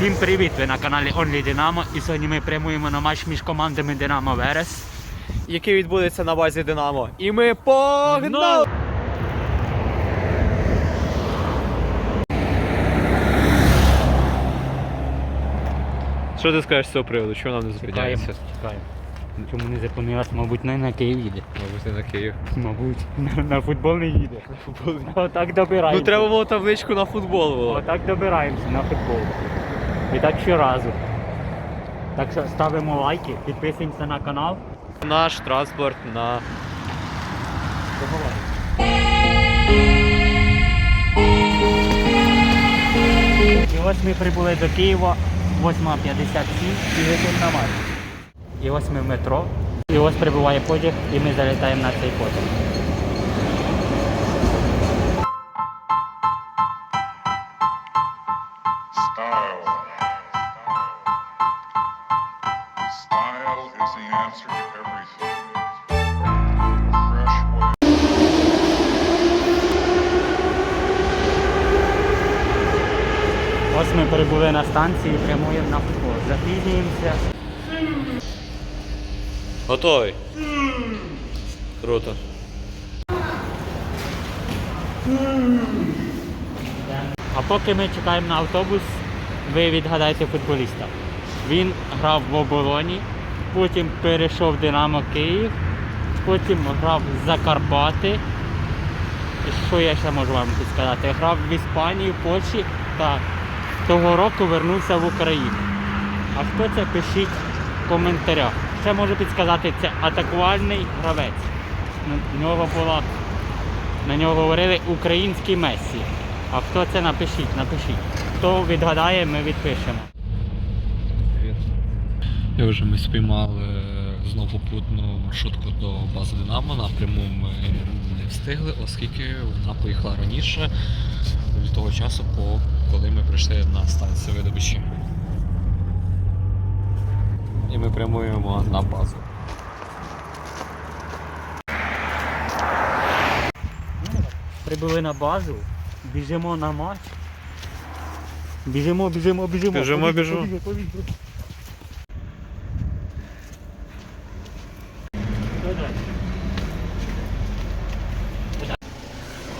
Всім привіт! Ви на каналі Only Dynamo і сьогодні ми прямуємо на матч між командами Динамо Верес. який відбудеться на базі Динамо. І ми погнали! Що ти скажеш з цього приводу? Чого нам не зупиняється? Чекаємо. Чому не зупинилась? Мабуть, не на Київ їде. Мабуть, не на Київ. Мабуть, на, на футбол не їде. Отак добираємося. Ну треба було табличку на футбол. Було. Отак добираємося на футбол. І так щоразу. Так що ставимо лайки, підписуємося на канал. Наш транспорт на І ось ми прибули до Києва 8.57 і летимо на матч. І ось ми в метро. І ось прибуває потяг, і ми залітаємо на цей потяг. Style. Style is the answer to everything. Ось ми прибули на станції і прямуємо на футбол. Запізнюємося. Готовий. Круто. А поки ми чекаємо на автобус, ви відгадайте футболіста. Він грав в обороні, потім перейшов в Динамо Київ, потім грав в Закарпати. Що я ще можу вам підсказати? Грав в Іспанії, в Польщі та того року вернувся в Україну. А хто це пишіть в коментарях. Ще можу підсказати, це атакувальний гравець. На нього була на нього говорили український Мессі. А хто це напишіть, напишіть. Хто відгадає, ми відпишемо. І вже ми спіймали знову попутну маршрутку до бази Динамо. Напряму ми не встигли, оскільки вона поїхала раніше від того часу, коли ми прийшли на станцію видобичі. І ми прямуємо на базу. Прибули на базу, біжимо на матч. Біжимо, біжимо, біжимо. Біжимо, біжимо.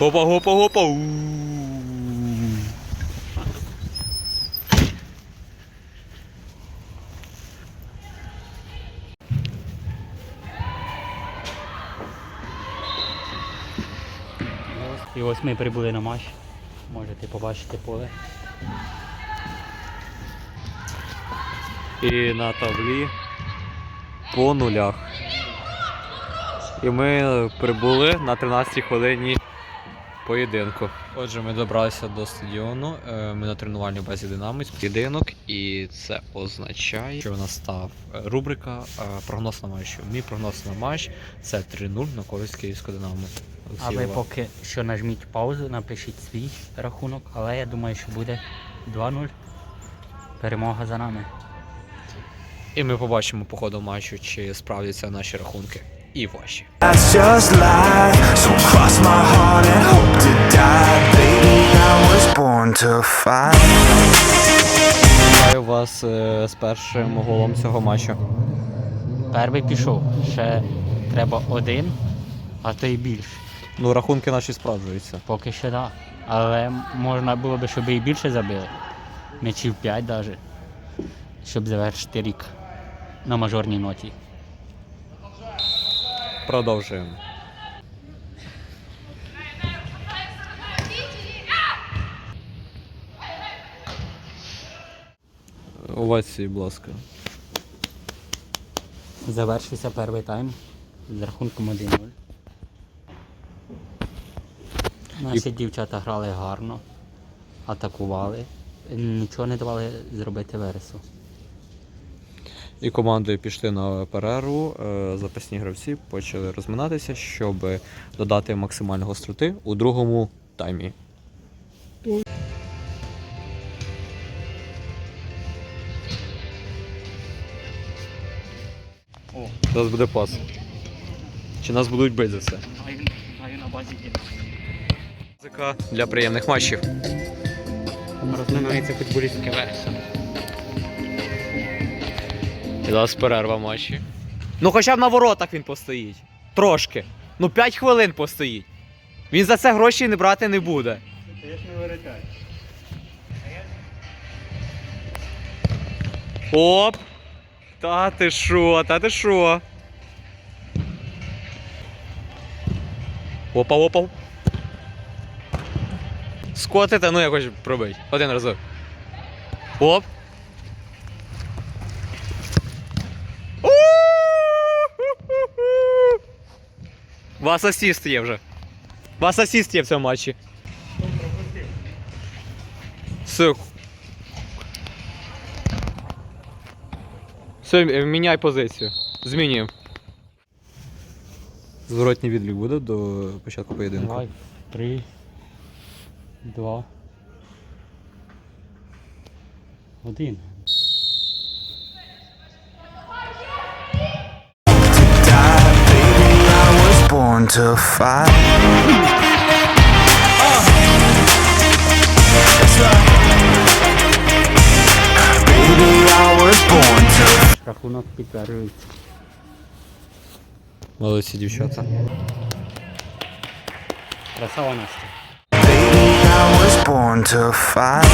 Опа, опа, побіг. Ось ми прибули на матч. Можете побачити поле. І на таблі по нулях. І ми прибули на 13 хвилині поєдинку. Отже, ми добралися до стадіону. е, Ми на тренувальній базі Динамо поєдинок, і це означає, що у нас став е, рубрика е, прогноз на матч. Мій прогноз на матч це 3-0 на користь Київського Динамо. А ви поки що нажміть паузу, напишіть свій рахунок, але я думаю, що буде 2-0. Перемога за нами. І ми побачимо по ходу матчу, чи справдяться наші рахунки і ваші. That's just life. So cross my heart and hope to die. Baby, I was born to fight. Вітаю вас е, з першим голом цього матчу. Перший пішов. Ще треба один, а то й більше. Ну, рахунки наші справджуються. Поки що так. Але можна було б, щоб і більше забили. М'ячів 5 навіть. Щоб завершити рік на мажорній ноті. Продовжуємо. Овації, будь ласка. Завершився перший тайм з рахунком 1-0. Наші дівчата грали гарно, атакували, нічого не давали зробити вересу. І командою пішли на перерву. е, Запасні гравці почали розминатися, щоб додати максимальної гостроти у другому таймі. Зараз буде пас. Чи нас будуть бити за базі Музика для приємних матчів. Розминається футболістки вереса. Зараз перерва матчі. Ну хоча б на воротах він постоїть. Трошки. Ну 5 хвилин постоїть. Він за це гроші не брати не буде. Оп! Та ти шо, та ти шо? Опа, опа. Скотите, ну якось пробить. Один разок. Оп. У-ху-ху-ху. У Вас асіст є вже. Вас асіст є в цьому матчі. Все. Все, міняй позицію. Змінюємо. Зворотній відлік буде до початку поєдинку. Давай. Три. Два. Один. born to fight. Baby, I was born to Рахунок підтверджується. Молодці дівчата. Красава Настя. Baby, I was born to fight.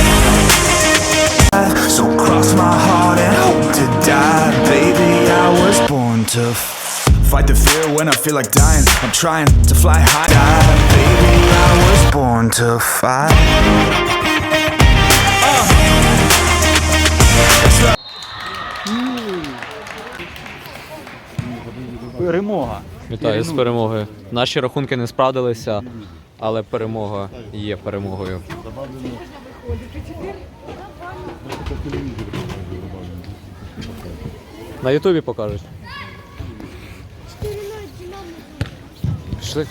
So cross my heart and hope to die. Baby, I was born to fight The fear when I feel like dying. I'm trying to fly high. Die, baby, I was born to fight. Перемога. Вітаю з перемогою. Наші рахунки не справдилися, але перемога є перемогою. На Ютубі покажуть. Пішли.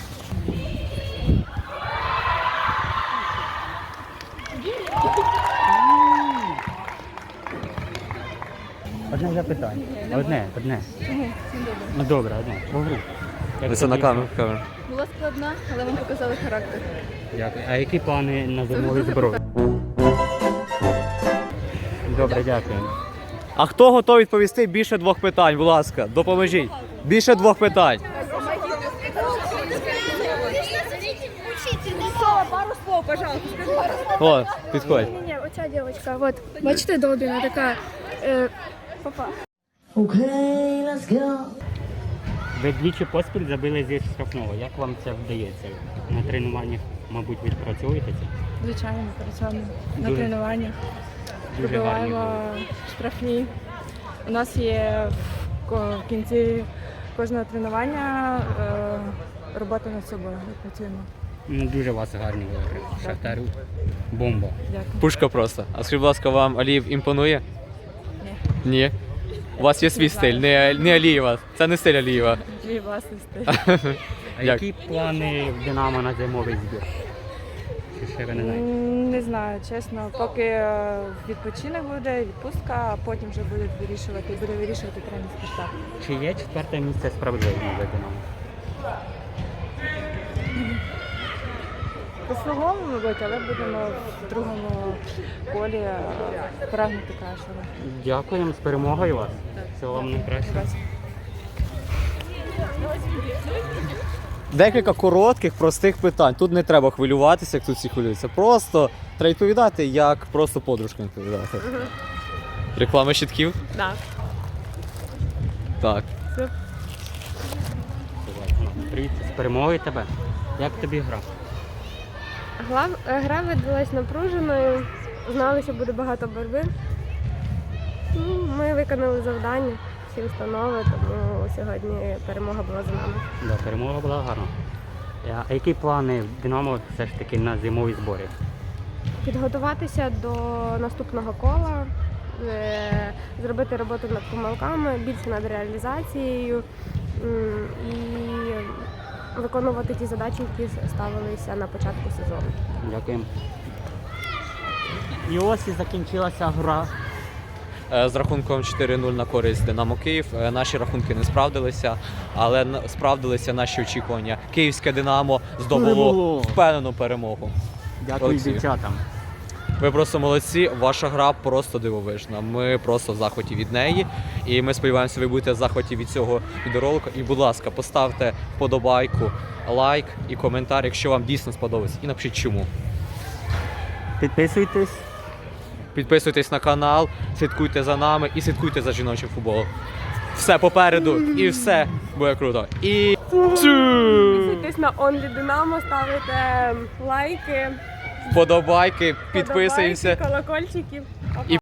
Одне запитання. Одне, одне. Ну добре, одне. Погру. Це на камеру. камеру. Була складна, але вам показали характер. Дякую. А які плани на зимові зброї? Добре, дякую. А хто готовий відповісти більше двох питань, будь ласка, допоможіть. Більше двох питань. Пожалуйста. О, підходь. Ні, оця дівчинка, от, бачите, Долбіна така. Е, папа. Okay, let's go. Ви двічі поспіль забили зі штрафного. Як вам це вдається? На тренуваннях, мабуть, відпрацьовуєте це? Звичайно, працюємо на Дуже- тренуваннях. Дуже гарні. Пробиваємо штрафні. У нас є в ко- в кінці кожного тренування е, робота над собою. Ми працюємо. Ну, дуже у вас гарні вигри. Шахтар бомба. Дякую. Пушка просто. А скажіть, будь ласка, вам Аліїв імпонує? Ні. Ні. У вас є свій стиль, не, не Алієва. Це не стиль Алієва. Твій власний стиль. А Як? які плани в Динамо на зимовий збір? Чи ще ви не знаєте? М, Не знаю, чесно, поки е, відпочинок буде, відпустка, а потім вже будуть вирішувати, буде вирішувати тренерський штаб. Чи є четверте місце справедливим для Динамо? По-свогому, мабуть, але будемо в другому колі е, прагнути кращого. Дякуємо з перемогою вас. Всього вам найкращого. Декілька коротких, простих питань. Тут не треба хвилюватися, як тут всі хвилюються. Просто треба відповідати, як просто подружка відповідати. Реклама щитків? Так. Так. Привіт, з перемогою тебе. Як тобі гра? Е, Гра видалась напруженою, знали, що буде багато боротьби. Ну, Ми виконали завдання, всі установи, тому сьогодні перемога була за нами. Да, перемога була гарна. А які плани в Динамо все ж таки на зимові збори? Підготуватися до наступного кола, е, зробити роботу над помилками, більше над реалізацією і виконувати ті задачі, які ставилися на початку сезону. Дякуємо. І ось і закінчилася гра. Е, З рахунком 4-0 на користь Динамо Київ. Е, Наші рахунки не справдилися, але справдилися наші очікування. Київське Динамо здобуло впевнену перемогу. Дякую Олексію. дівчатам. Ви просто молодці, ваша гра просто дивовижна. Ми просто в захваті від неї. І ми сподіваємося, ви будете в захваті від цього відеоролика. І, будь ласка, поставте вподобайку, лайк і коментар, якщо вам дійсно сподобається. І напишіть чому. Підписуйтесь. Підписуйтесь на канал, слідкуйте за нами і слідкуйте за жіночим футболом. Все попереду і все буде круто. І Підписуйтесь на Only Dynamo, ставите лайки, Вподобайки, підписуємося. Подобайки, колокольчиків.